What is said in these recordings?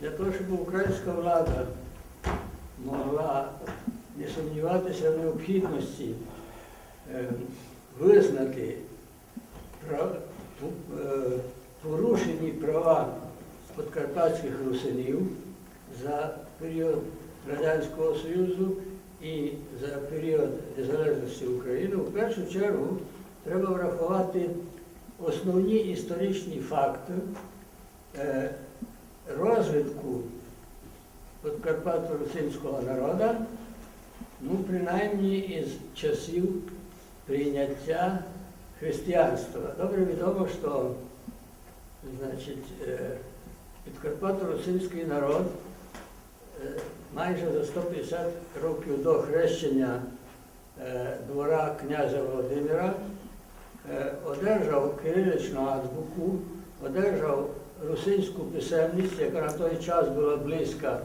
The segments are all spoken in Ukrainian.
для того, щоб українська влада могла не сумніватися в необхідності е, визнати е, порушені права подкарпатських русинів за період Радянського Союзу і за період незалежності України, в першу чергу треба врахувати основні історичні факти. Е, розвитку подкарпатсько-русинського народу, ну, принаймні із часів прийняття християнства. Добре відомо, що значить, е, підкарпато-русинський народ е, майже за 150 років до хрещення е, двора князя Володимира одержав кириличну азбуку, одержав русинську писемність, яка на той час була близька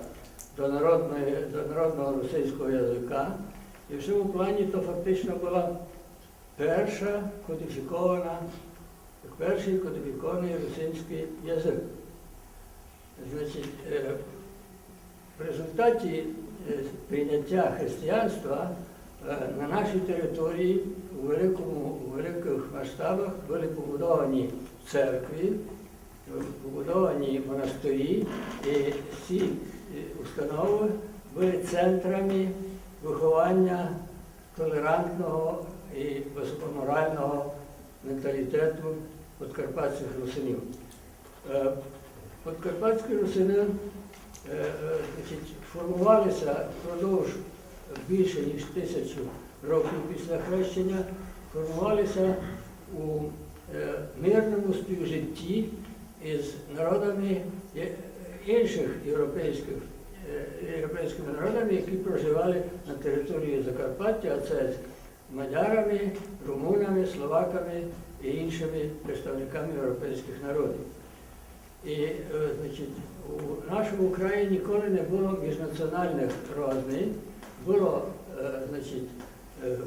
до, народної, до народного русинського язика. І в цьому плані то фактично була перша кодифікована, перший кодифікований русинський язик. Значить, е, в результаті е, прийняття християнства е, на нашій території у, великому, у великих масштабах були побудовані церкви, побудовані монастирі, і ці е, установи були центрами виховання толерантного і високоморального менталітету подкарпатських русинів. Е, Подкарпатські русини е, формувалися впродовж більше ніж тисячу років після хрещення, формувалися у мирному співжитті із народами інших європейських, е, європейськими народами, які проживали на території Закарпаття, а це мадярами, румунами, словаками і іншими представниками європейських народів. І е, значить, у нашому краї ніколи не було міжнаціональних розмін, було, е, значить, е,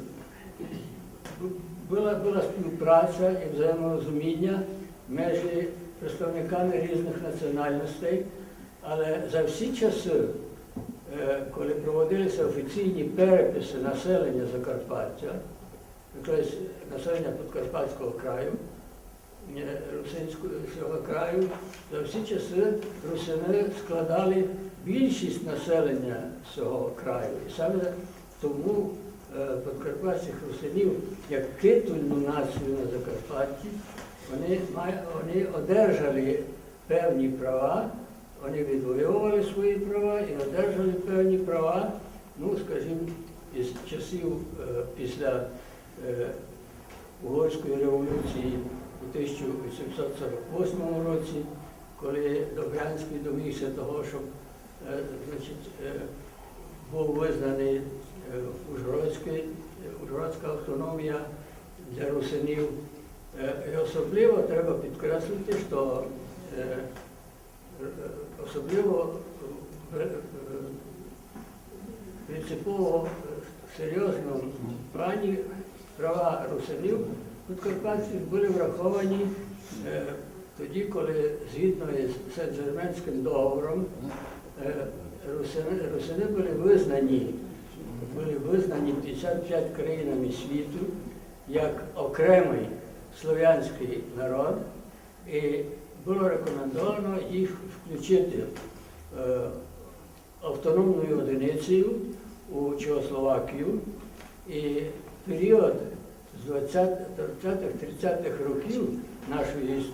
була, була співпраця і взаєморозуміння між представниками різних національностей, але за всі часи, е, коли проводилися офіційні переписи населення Закарпаття, тобто населення Подкарпатського краю, е, Русинського краю, за всі часи русини складали більшість населення цього краю. І саме тому е, подкарпатських русинів, як титульну націю на Закарпатті, вони, вони одержали певні права, вони відвоювали свої права і одержали певні права, ну, скажімо, із часів е, після е, Угорської революції у 1848 році, коли Добрянський домігся того, щоб е, значить, був визнаний Ужгородський, Ужгородська автономія для русинів. Е, І особливо треба підкреслити, що е, е, особливо е, е, принципово е, серйозному плані права русинів підкарпатців були враховані е, тоді, коли згідно із Сен-Жерменським договором е, русини були визнані, були визнані 55 країнами світу як окремий слов'янський народ, і було рекомендовано їх включити е, автономною одиницею у Чехословакію. І період з 20-30-х років нашої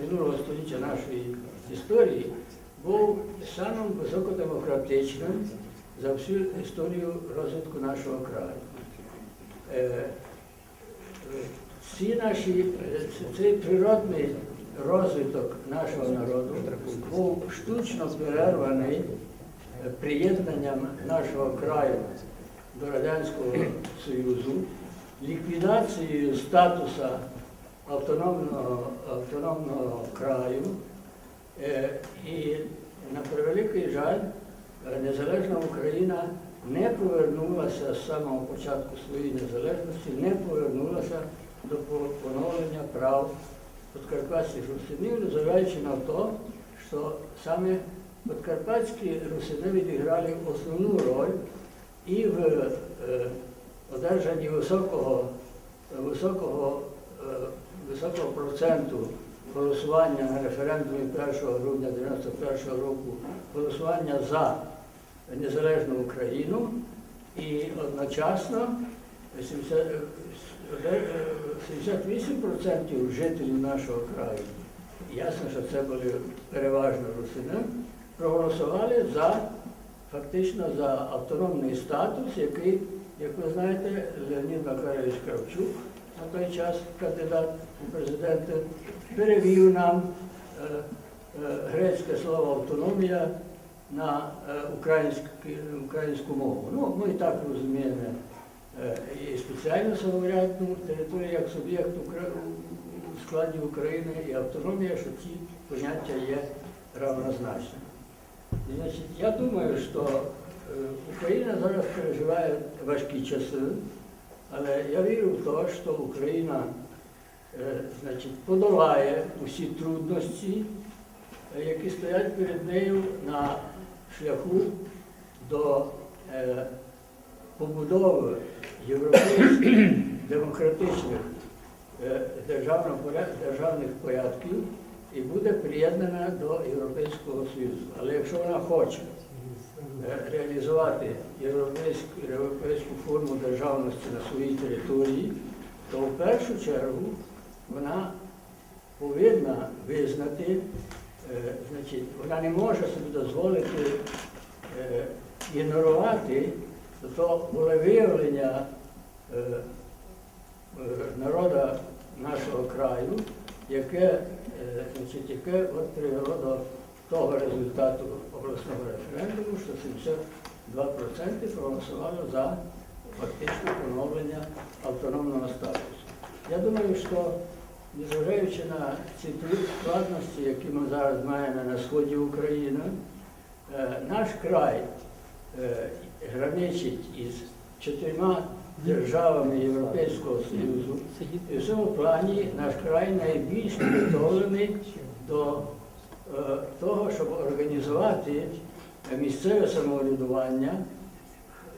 минулого століття нашої історії був самим високодемократичним за всю історію розвитку нашого краю. Ці наші, е, цей природний розвиток нашого народу був штучно перерваний е, приєднанням нашого краю до Радянського Союзу, ліквідацією статусу автономного, автономного краю. Е, І на превеликий жаль, незалежна Україна не повернулася з самого початку своєї незалежності, не повернулася до поновлення прав подкарпатських русинів, незважаючи на те, що саме подкарпатські русини відіграли основну роль і в е, одержанні високого, високого, е, високого проценту голосування на референдумі 1 грудня 1991 року, голосування за незалежну Україну. І одночасно 70, 78% жителів нашого краю, ясно, що це були переважно русини, проголосували за фактично за автономний статус, який, як ви знаєте, Леонід Макарович Кравчук, на той час кандидат у президенти, перевів нам е, е, грецьке слово автономія на е, українську, мову. Ну, ми і так розуміємо е, і спеціальну самоврядну територію як суб'єкт у складі України і автономія, що ці поняття є равнозначними. Значить, я думаю, що е, Україна зараз переживає важкі часи, але я вірю в те, що Україна е, значить, подолає усі трудності, е, які стоять перед нею на шляху до е, побудови європейських демократичних е, поря- державних порядків і буде приєднана до Європейського Союзу. Але якщо вона хоче е, реалізувати європейську, європейську форму державності на своїй території, то в першу чергу вона повинна визнати, е, значить, вона не може собі дозволити ігнорувати то волевиявлення е, е, народу нашого краю, яке, е, значить, яке привело до того результату обласного референдуму, що 72% проголосували за фактичне поновлення автономного статусу. Я думаю, що незважаючи на ці складності, які ми зараз маємо на сході України, наш край граничить із чотирма державами Європейського Союзу. І в цьому плані наш край найбільш підготовлений до е, того, щоб організувати місцеве самоврядування.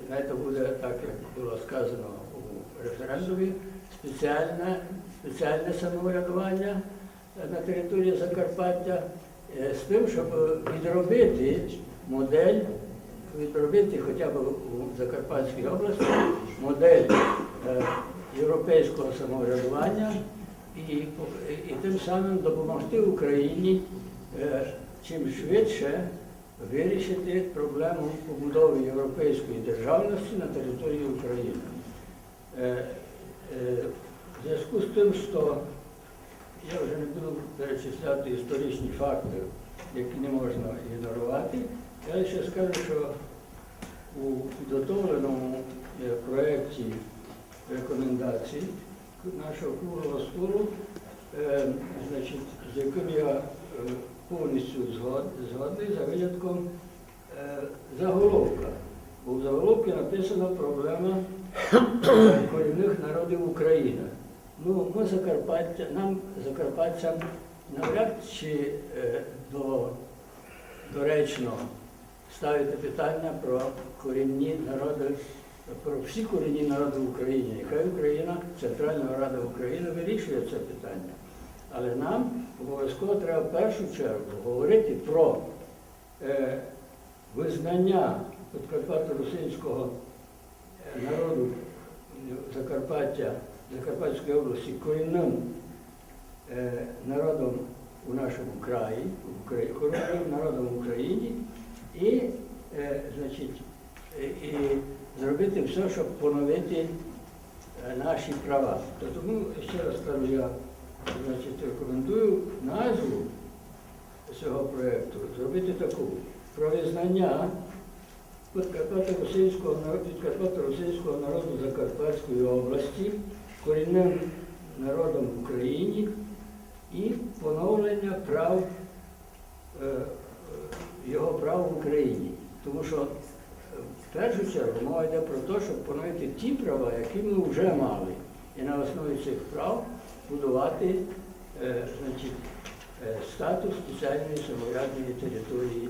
Знаєте, буде так, як було сказано у референдумі, спеціальне, спеціальне самоврядування на території Закарпаття е, з тим, щоб відробити модель, відробити хоча б у Закарпатській області модель е, європейського самоврядування і, і тим самим допомогти Україні е, чим швидше вирішити проблему побудови європейської державності на території України. Е, В зв'язку з тим, що я вже не буду перечисляти історичні факти, які не можна ігнорувати, я лише скажу, що у підготовленому е, проєкті рекомендацій нашого круглого столу, е, з яким я е, повністю згод- згодний за винятком заголовка. Бо в заголовці написано проблема корінних народів України. Ну, ми Закарпаття, нам, закарпатцям, навряд чи до, доречно ставити питання про корінні народи, про всі корінні народи в Україні. Хай Україна, Центральна Рада України вирішує це питання. Але нам обов'язково треба в першу чергу говорити про е, визнання Подкарпато-Русинського е, народу е, Закарпаття, Закарпатської області корінним е, народом у нашому краї, корінним народом в Україні, і, е, значить, і, зробити все, щоб поновити е, наші права. То тому ще раз кажу, я значить, рекомендую назву цього проєкту зробити таку про визнання Підкарпато-Російського Підкарпато-Російського народу Закарпатської області корінним народом в Україні і поновлення прав е, його прав в Україні. Тому що е, в першу чергу мова йде про те, щоб поновити ті права, які ми вже мали, і на основі цих прав будувати е, значить, е, статус спеціальної самоврядної території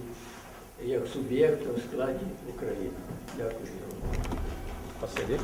як суб'єкта в складі України. Дякую. Спасибі.